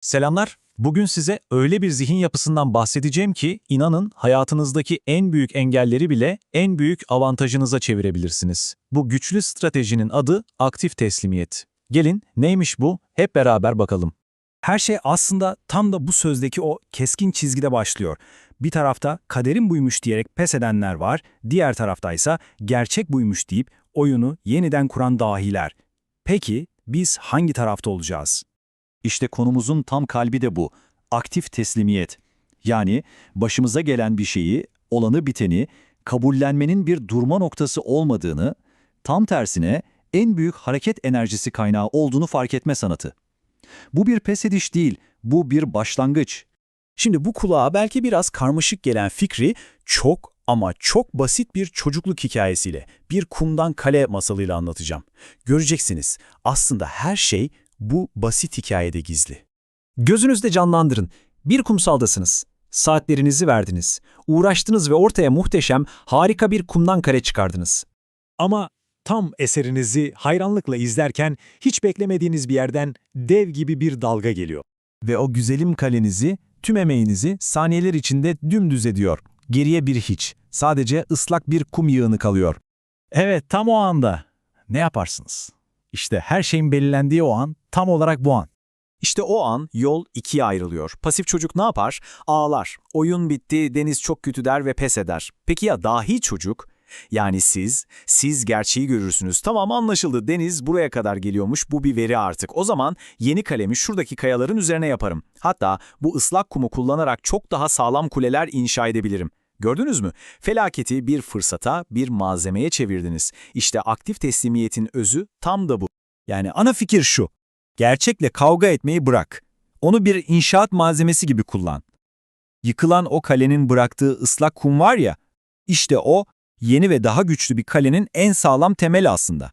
Selamlar. Bugün size öyle bir zihin yapısından bahsedeceğim ki inanın hayatınızdaki en büyük engelleri bile en büyük avantajınıza çevirebilirsiniz. Bu güçlü stratejinin adı aktif teslimiyet. Gelin neymiş bu? Hep beraber bakalım. Her şey aslında tam da bu sözdeki o keskin çizgide başlıyor. Bir tarafta kaderim buymuş diyerek pes edenler var, diğer taraftaysa gerçek buymuş deyip oyunu yeniden kuran dahiler. Peki biz hangi tarafta olacağız? İşte konumuzun tam kalbi de bu. Aktif teslimiyet. Yani başımıza gelen bir şeyi, olanı biteni, kabullenmenin bir durma noktası olmadığını, tam tersine en büyük hareket enerjisi kaynağı olduğunu fark etme sanatı. Bu bir pes ediş değil, bu bir başlangıç. Şimdi bu kulağa belki biraz karmaşık gelen fikri çok ama çok basit bir çocukluk hikayesiyle, bir kumdan kale masalıyla anlatacağım. Göreceksiniz aslında her şey bu basit hikayede gizli. Gözünüzde canlandırın. Bir kumsaldasınız. Saatlerinizi verdiniz. Uğraştınız ve ortaya muhteşem, harika bir kumdan kare çıkardınız. Ama tam eserinizi hayranlıkla izlerken hiç beklemediğiniz bir yerden dev gibi bir dalga geliyor. Ve o güzelim kalenizi, tüm emeğinizi saniyeler içinde dümdüz ediyor. Geriye bir hiç. Sadece ıslak bir kum yığını kalıyor. Evet, tam o anda. Ne yaparsınız? İşte her şeyin belirlendiği o an, tam olarak bu an. İşte o an yol ikiye ayrılıyor. Pasif çocuk ne yapar? Ağlar. Oyun bitti, deniz çok kötü der ve pes eder. Peki ya dahi çocuk? Yani siz, siz gerçeği görürsünüz. Tamam anlaşıldı deniz buraya kadar geliyormuş bu bir veri artık. O zaman yeni kalemi şuradaki kayaların üzerine yaparım. Hatta bu ıslak kumu kullanarak çok daha sağlam kuleler inşa edebilirim. Gördünüz mü? Felaketi bir fırsata, bir malzemeye çevirdiniz. İşte aktif teslimiyetin özü tam da bu. Yani ana fikir şu. Gerçekle kavga etmeyi bırak. Onu bir inşaat malzemesi gibi kullan. Yıkılan o kalenin bıraktığı ıslak kum var ya, işte o yeni ve daha güçlü bir kalenin en sağlam temeli aslında.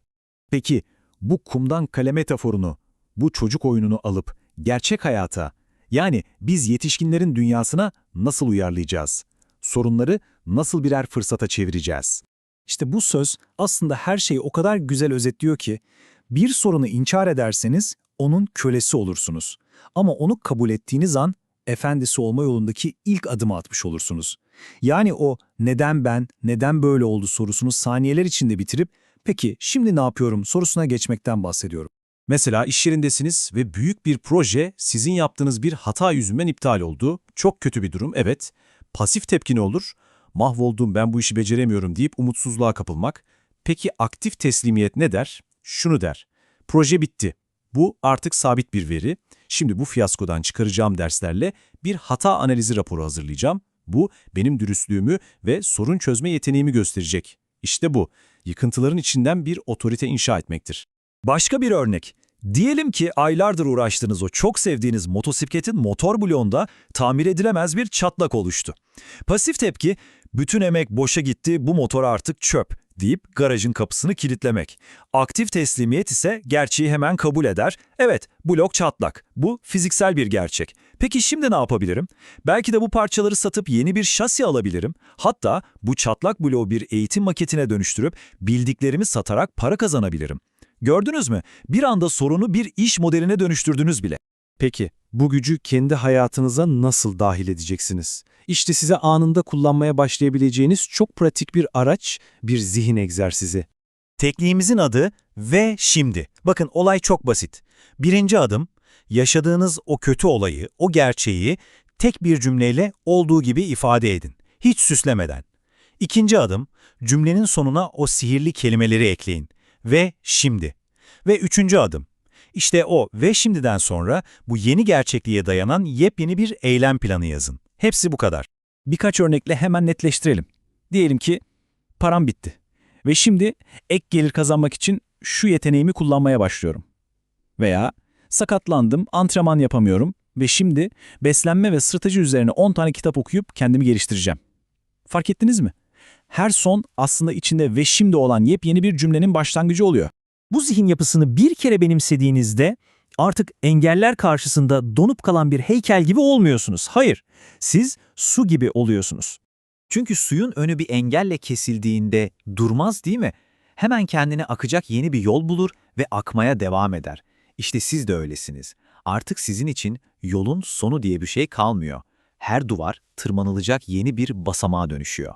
Peki bu kumdan kale metaforunu, bu çocuk oyununu alıp gerçek hayata, yani biz yetişkinlerin dünyasına nasıl uyarlayacağız? Sorunları nasıl birer fırsata çevireceğiz? İşte bu söz aslında her şeyi o kadar güzel özetliyor ki, bir sorunu inkar ederseniz onun kölesi olursunuz. Ama onu kabul ettiğiniz an efendisi olma yolundaki ilk adımı atmış olursunuz. Yani o neden ben, neden böyle oldu sorusunu saniyeler içinde bitirip peki şimdi ne yapıyorum sorusuna geçmekten bahsediyorum. Mesela iş yerindesiniz ve büyük bir proje sizin yaptığınız bir hata yüzünden iptal oldu. Çok kötü bir durum, evet. Pasif tepki olur? Mahvoldum ben bu işi beceremiyorum deyip umutsuzluğa kapılmak. Peki aktif teslimiyet ne der? Şunu der. Proje bitti. Bu artık sabit bir veri. Şimdi bu fiyaskodan çıkaracağım derslerle bir hata analizi raporu hazırlayacağım. Bu benim dürüstlüğümü ve sorun çözme yeteneğimi gösterecek. İşte bu. Yıkıntıların içinden bir otorite inşa etmektir. Başka bir örnek. Diyelim ki aylardır uğraştığınız o çok sevdiğiniz motosikletin motor bloğunda tamir edilemez bir çatlak oluştu. Pasif tepki, bütün emek boşa gitti, bu motor artık çöp deyip garajın kapısını kilitlemek. Aktif teslimiyet ise gerçeği hemen kabul eder. Evet, blok çatlak. Bu fiziksel bir gerçek. Peki şimdi ne yapabilirim? Belki de bu parçaları satıp yeni bir şasi alabilirim. Hatta bu çatlak bloğu bir eğitim maketine dönüştürüp bildiklerimi satarak para kazanabilirim. Gördünüz mü? Bir anda sorunu bir iş modeline dönüştürdünüz bile. Peki bu gücü kendi hayatınıza nasıl dahil edeceksiniz? İşte size anında kullanmaya başlayabileceğiniz çok pratik bir araç, bir zihin egzersizi. Tekniğimizin adı ve şimdi. Bakın olay çok basit. Birinci adım, yaşadığınız o kötü olayı, o gerçeği tek bir cümleyle olduğu gibi ifade edin. Hiç süslemeden. İkinci adım, cümlenin sonuna o sihirli kelimeleri ekleyin. Ve şimdi. Ve üçüncü adım, işte o ve şimdiden sonra bu yeni gerçekliğe dayanan yepyeni bir eylem planı yazın. Hepsi bu kadar. Birkaç örnekle hemen netleştirelim. Diyelim ki param bitti ve şimdi ek gelir kazanmak için şu yeteneğimi kullanmaya başlıyorum. Veya sakatlandım, antrenman yapamıyorum ve şimdi beslenme ve strateji üzerine 10 tane kitap okuyup kendimi geliştireceğim. Fark ettiniz mi? Her son aslında içinde ve şimdi olan yepyeni bir cümlenin başlangıcı oluyor. Bu zihin yapısını bir kere benimsediğinizde artık engeller karşısında donup kalan bir heykel gibi olmuyorsunuz. Hayır, siz su gibi oluyorsunuz. Çünkü suyun önü bir engelle kesildiğinde durmaz değil mi? Hemen kendine akacak yeni bir yol bulur ve akmaya devam eder. İşte siz de öylesiniz. Artık sizin için yolun sonu diye bir şey kalmıyor. Her duvar tırmanılacak yeni bir basamağa dönüşüyor.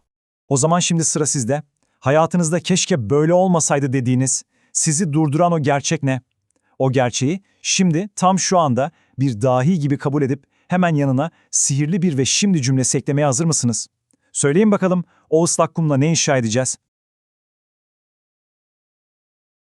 O zaman şimdi sıra sizde. Hayatınızda keşke böyle olmasaydı dediğiniz, sizi durduran o gerçek ne? O gerçeği şimdi tam şu anda bir dahi gibi kabul edip hemen yanına sihirli bir ve şimdi cümlesi eklemeye hazır mısınız? Söyleyin bakalım o ıslak kumla ne inşa edeceğiz?